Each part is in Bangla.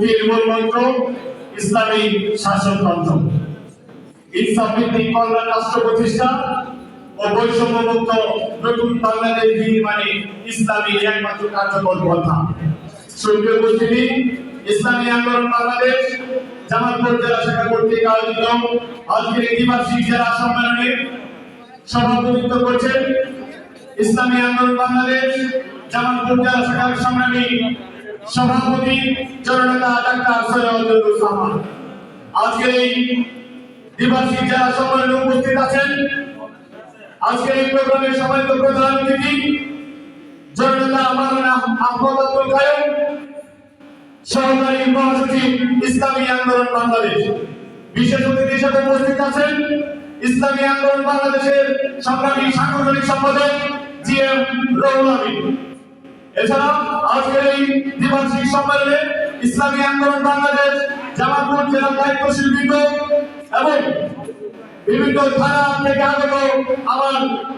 মুক্তির ইসলামী শাসনতন্ত্র বাংলাদেশ নির্মাণে ইসলামী কর্তৃক আয়োজিত সম্মেলনে সভাপতিত্ব করছেন ইসলামী আন্দোলন বাংলাদেশ, জামালপুর জেলা শাখার সংগ্রামী সভাপতি জননেতা ডাক্তার সৈয়দুজ্জামান আজকের এই দ্বিবার্ষিক জেলা সম্মেলনে উপস্থিত আছেন। আজকের এই প্রোগ্রামের সম্মানিত প্রধান অতিথি জননেতা মাওলানা আহমদ আব্দুল কায়ুম, সহকারী মহাসচিব ইসলামী আন্দোলন বাংলাদেশ। বিশেষ অতিথি হিসেবে উপস্থিত আছেন ইসলামী আন্দোলন বাংলাদেশের সংগ্রামী সাংগঠনিক সম্পাদক জি এম আমিন। এছাড়া আজকের এই দ্বিবার্ষিক সম্মেলনে ইসলামী আন্দোলন বাংলাদেশ, জামালপুর জেলা দায়িত্বশীল বৃন্দ এবং বিভিন্ন থানা থেকে আগত আমার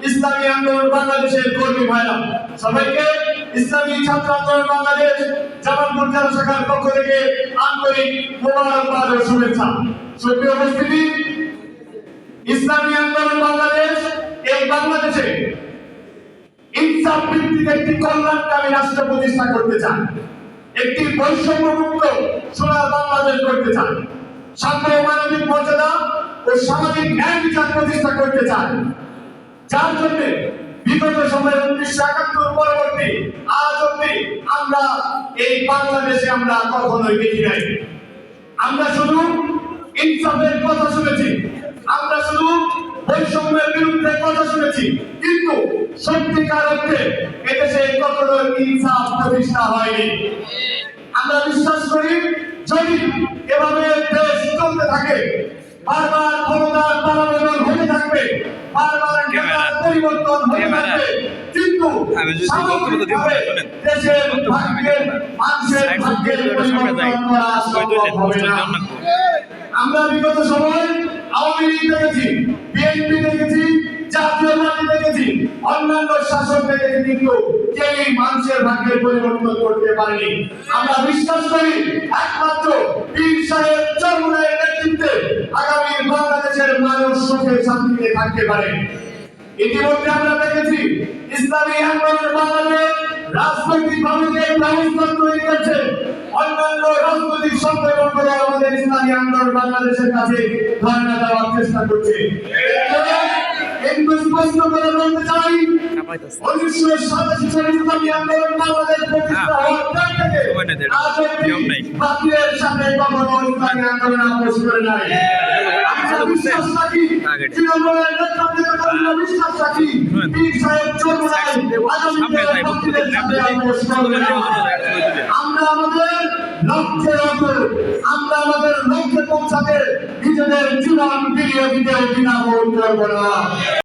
ইসলামী আন্দোলন বাংলাদেশের কর্মী ভাইরা। সবাইকে ইসলামী ছাত্র আন্দোলন বাংলাদেশ, জামালপুর জেলা শাখার পক্ষ থেকে আন্তরিক মোবারকবাদ ও শুভেচ্ছা। সুপ্রিয় উপস্থিতি, ইসলামী আন্দোলন বাংলাদেশে ইনসাফ ভিত্তিক একটি কল্যাণকামী রাষ্ট্র প্রতিষ্ঠা করতে চান। একটি বৈষম্য মুক্ত সোনার বাংলাদেশ করতে চান। সাম্য মানবিক মর্যাদা ও সামাজিক ন্যায় বিচার প্রতিষ্ঠা করতে চান। যার জন্য বিগত সময়ে উনিশশো একাত্তর পরবর্তী আজ অব্দি আমরা এই বাংলাদেশে আমরা কখনোই দেখি নাই। আমরা শুধু ইনসাফের কথা শুনেছি। আমরা শুধু বৈষম্যের বিরুদ্ধে কথা শুনেছি। কিন্তু সত্যিকার অর্থে এদেশে কখনো ইনসাফ প্রতিষ্ঠা হয়নি। আমরা বিশ্বাস করি যদি এভাবে দেশ চলতে থাকে বারবার ক্ষমতার হতে থাকবে বারবার পরিবর্তন হতে থাকবে কিন্তু। দেশের ভাগ্যের মানুষের ভাগ্যের। পরিবর্তন করা সম্ভব হবে না। আমরা বিগত সময় আওয়ামী লীগ দেখেছি বিএনপি দেখেছি জাতীয় পার্টি দেখেছি অন্যান্য শাসক দেখেছি কিন্তু কেউই মানুষের ভাগ্যের পরিবর্তন করতে পারেনি। আমরা বিশ্বাস করি একমাত্র পীর সাহেব চরমুনের নেতৃত্বে আগামী বাংলাদেশের মানুষ সুখে শান্তিতে থাকতে পারে। ইতিমধ্যে আমরা দেখেছি ইসলামী আন্দোলন বাংলাদেশ রাজনৈতিক ভাবে যে ব্যবস্থা তৈরি করছে, অন্যান্য রাজনৈতিক সংগঠনগুলো আমাদের ইসলামী আন্দোলন বাংলাদেশের কাছে ধর্ণা দেওয়ার চেষ্টা করছে। কিন্তু স্পষ্ট করে বলতে চাই উনিশশো সাতাশি সালে ইসলামী আন্দোলন বাংলাদেশ প্রতিষ্ঠা হওয়ার পর থেকে আজ সাথে কখনো ইসলামী আন্দোলন আপোষ করে নাই আমরা আমাদের লক্ষ্যে পৌঁছাতে নিজেদের